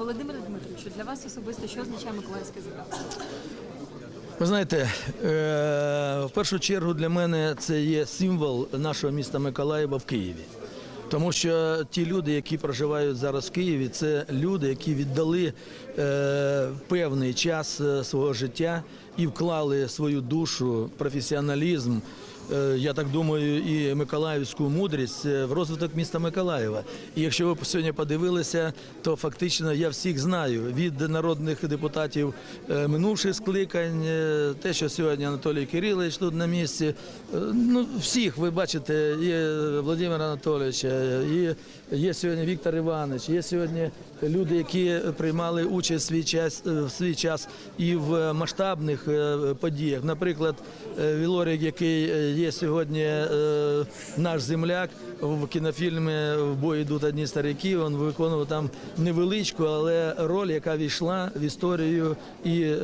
Володимире Дмитровичу, для вас особисто що означає Миколаївське земляцтво? Ви знаєте, е, в першу чергу для мене це є символ нашого міста Миколаєва в Києві. Тому що ті люди, які проживають зараз в Києві, це люди, які віддали е, певний час е, свого життя і вклали свою душу, професіоналізм. Е, Я так думаю, і миколаївську мудрість е, в розвиток міста Миколаєва. І якщо ви сьогодні подивилися, то фактично я всіх знаю від народних депутатів е, минувших скликань, те, що сьогодні Анатолій Кирилович тут на місці. Ну всіх ви бачите, є Володимира Анатолійовича, і є сьогодні Віктор Іванович, є сьогодні люди, які приймали участь свій час в свій час і в масштабних подіях. Наприклад, Вілорік, який є сьогодні е, наш земляк. В кінофільмі в бой йдуть одні старики. Він виконував там невеличку, але роль, яка війшла в історію і е,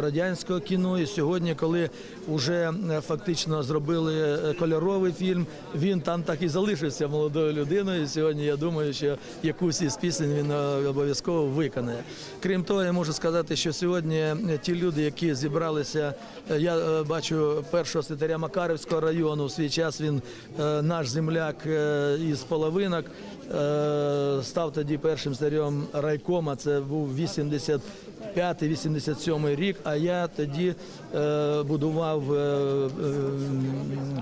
радянського кіно. І сьогодні, коли вже е, фактично зробили е, кольоровий фільм, він там так і залишився молодою людиною. Сьогодні я думаю, що якусь із пісень він е, обов'язково виконає. Крім того, я можу сказати, що сьогодні ті люди, які зібралися, я бачу першого секретаря Макарівського району. В свій час він наш земляк із половинок. Став тоді першим старем райкома. Це був 85-87 рік. А я тоді е, будував е, е,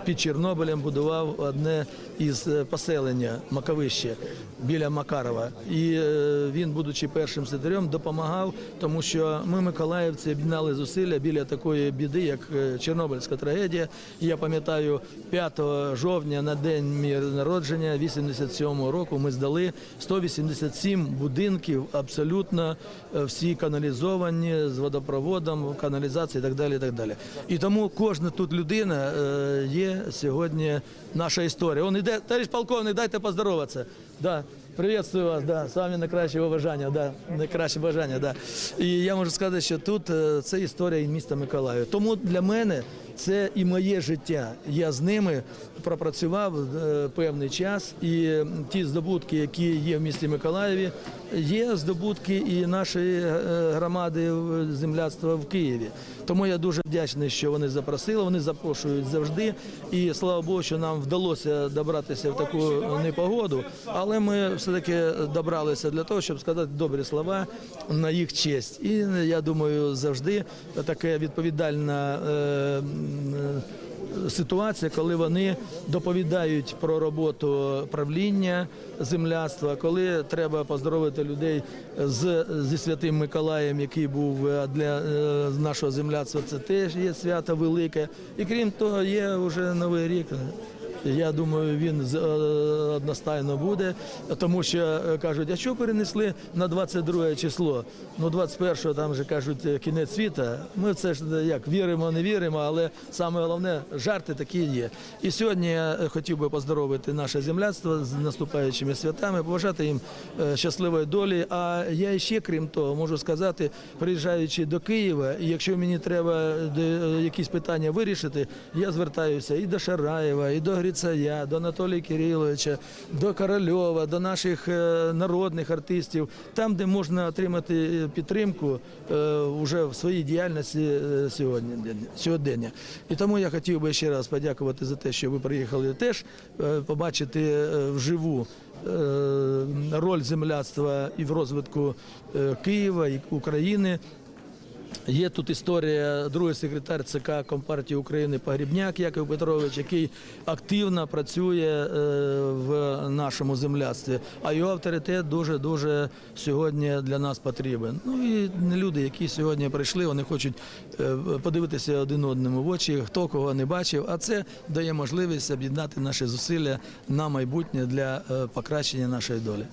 під Чорнобилем, будував одне із е, поселення Маковище біля Макарова. І е, він, будучи першим секретарем, допомагав, тому що ми, миколаївці, об'єднали зусилля біля такої біди, як е, Чорнобильська трагедія. І я пам'ятаю, 5 жовтня на день мій народження 87-го року ми здали 187 будинків, абсолютно всі каналізовані з водопроводом, каналізації і так далі. І так далі. І тому кожна тут людина е, є сьогодні наша історія. Он іде, товариш полковник, дайте поздороватися. Да. Приветствую вас, да, самі найкращі побажання, да, найкращі бажання, да. І я можу сказати, що тут е, це історія міста Миколаєва. Тому для мене це і моє життя. Я з ними пропрацював е, певний час, і ті здобутки, які є в місті Миколаєві, є здобутки і нашої е, громади земляцтва в Києві. Тому я дуже вдячний, що вони запросили. Вони запрошують завжди. І слава Богу, що нам вдалося добратися в таку непогоду. Але ми все-таки добралися для того, щоб сказати добрі слова на їх честь. І я думаю, завжди таке відповідальна. Ситуація, коли вони доповідають про роботу правління земляцтва, коли треба поздоровити людей з зі святим Миколаєм, який був е, для е, нашого земляцтва, це теж є свято велике. І крім того, є вже новий рік. Я думаю, він е, одностайно буде, тому що е, кажуть, а що перенесли на 22 число? Ну, 21-го там вже кажуть е, кінець світа. Ми це ж як віримо, не віримо, але саме головне жарти такі є. І сьогодні я хотів би поздоровити наше земляцтво з наступаючими святами, побажати їм щасливої долі. А я ще, крім того, можу сказати, приїжджаючи до Києва, якщо мені треба якісь питання вирішити, я звертаюся і до Шараєва, і до Грицая, до Анатолія Кириловича, до Корольова, до наших е, народних артистів, там, де можна отримати е, підтримку вже в своїй діяльності сьогодні сьогодення. І тому я хотів би ще раз подякувати за те, що ви приїхали теж побачити вживу роль земляцтва і в розвитку Києва і України. Є тут історія другий секретар ЦК Компартії України Погрібняк Яків Петрович, який активно працює е, в нашому земляцтві. А його авторитет дуже дуже сьогодні для нас потрібен. Ну і люди, які сьогодні прийшли, вони хочуть е, подивитися один одному в очі, хто кого не бачив. А це дає можливість об'єднати наші зусилля на майбутнє для е, покращення нашої долі.